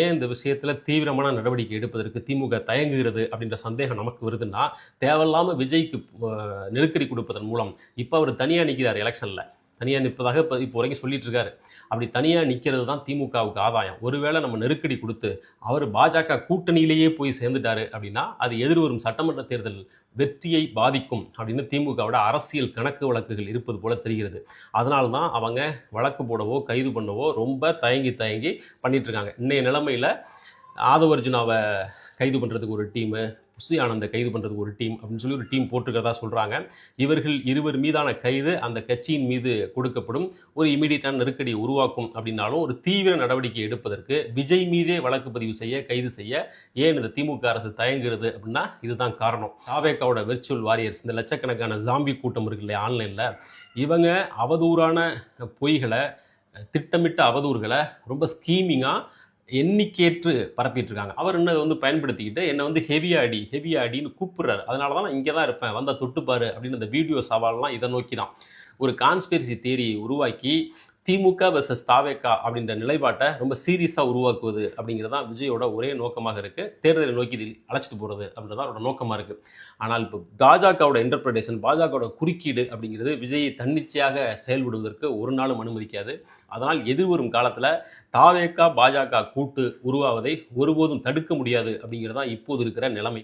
ஏன் இந்த விஷயத்தில் தீவிரமான நடவடிக்கை எடுப்பதற்கு திமுக தயங்குகிறது அப்படின்ற சந்தேகம் நமக்கு வருதுன்னா தேவையில்லாமல் விஜய்க்கு நெருக்கடி கொடுப்பதன் மூலம். இப்போ அவர் தனியாக நிற்கிறார் எலெக்ஷனில். தனியாக நிற்பதாக இப்போ இப்போ வரைக்கும் சொல்லிட்டு இருக்காரு அப்படி தனியாக நிற்கிறது தான் திமுகவுக்கு ஆதாயம். ஒருவேளை நம்ம நெருக்கடி கொடுத்து அவர் பாஜக கூட்டணியிலேயே போய் சேர்ந்துட்டாரு அப்படின்னா அது எதிர்வரும் சட்டமன்ற தேர்தல் வெற்றியை பாதிக்கும் அப்படின்னு திமுகவோட அரசியல் கணக்கு வழக்குகள் இருப்பது போல தெரிகிறது. அதனால தான் அவங்க வழக்கு போடவோ கைது பண்ணவோ ரொம்ப தயங்கி தயங்கி பண்ணிட்டு இருக்காங்க இன்றைய நிலைமையில் ஆதவர்ஜுனாவை கைது பண்ணுறதுக்கு ஒரு டீமு புசி ஆனந்தை கைது பண்ணுறதுக்கு ஒரு டீம் அப்படின்னு சொல்லி ஒரு டீம் போட்டிருக்கிறதா சொல்கிறாங்க இவர்கள் இருவர் மீதான கைது அந்த கட்சியின் மீது கொடுக்கப்படும். ஒரு இமீடியட்டான நெருக்கடி உருவாக்கும் அப்படின்னாலும் ஒரு தீவிர நடவடிக்கை எடுப்பதற்கு விஜய் மீதே வழக்கு பதிவு செய்ய கைது செய்ய ஏன் இந்த திமுக அரசு தயங்குகிறது அப்படின்னா இதுதான் காரணம். தாவேக்காவோட விர்ச்சுவல் வாரியர்ஸ் இந்த லட்சக்கணக்கான ஜாம்பி கூட்டம் இருக்கு இல்லையா ஆன்லைனில் இவங்க அவதூறான பொய்களை திட்டமிட்ட அவதூறுகளை ரொம்ப ஸ்கீமிங்காக எண்ணிக்கேற்று பரப்பிட்டு இருக்காங்க அவர் என்ன வந்து பயன்படுத்திக்கிட்டு என்னை வந்து ஹெவியா அடி ஹெவியா அடின்னு கூப்பிடுறாரு. அதனால தான் நான் இங்கே தான் இருப்பேன். வந்தால் தொட்டுப்பாரு அப்படின்னு அந்த வீடியோ சவால்லாம் இதை நோக்கி தான். ஒரு கான்ஸ்பிரசி தேரியை உருவாக்கி திமுக வெர்சஸ் தாவேக்கா அப்படின்ற நிலைப்பாட்டை ரொம்ப சீரியஸாக உருவாக்குவது அப்படிங்கிறது தான் விஜயோட ஒரே நோக்கமாக இருக்குது தேர்தலை நோக்கி இதில் அழைச்சிட்டு போகிறது அப்படின்றத அவரோட நோக்கமாக இருக்குது ஆனால் இப்போ பாஜகவோட இன்டர்பிரேஷன் பாஜகவோட குறுக்கீடு அப்படிங்கிறது விஜயை தன்னிச்சையாக செயல்படுவதற்கு ஒரு நாளும் அனுமதிக்காது. அதனால் எதிர்வரும் காலத்தில் தாவேக்கா பாஜக கூட்டு உருவாவதை ஒருபோதும் தடுக்க முடியாது அப்படிங்கிறது தான் இப்போது இருக்கிற நிலைமை.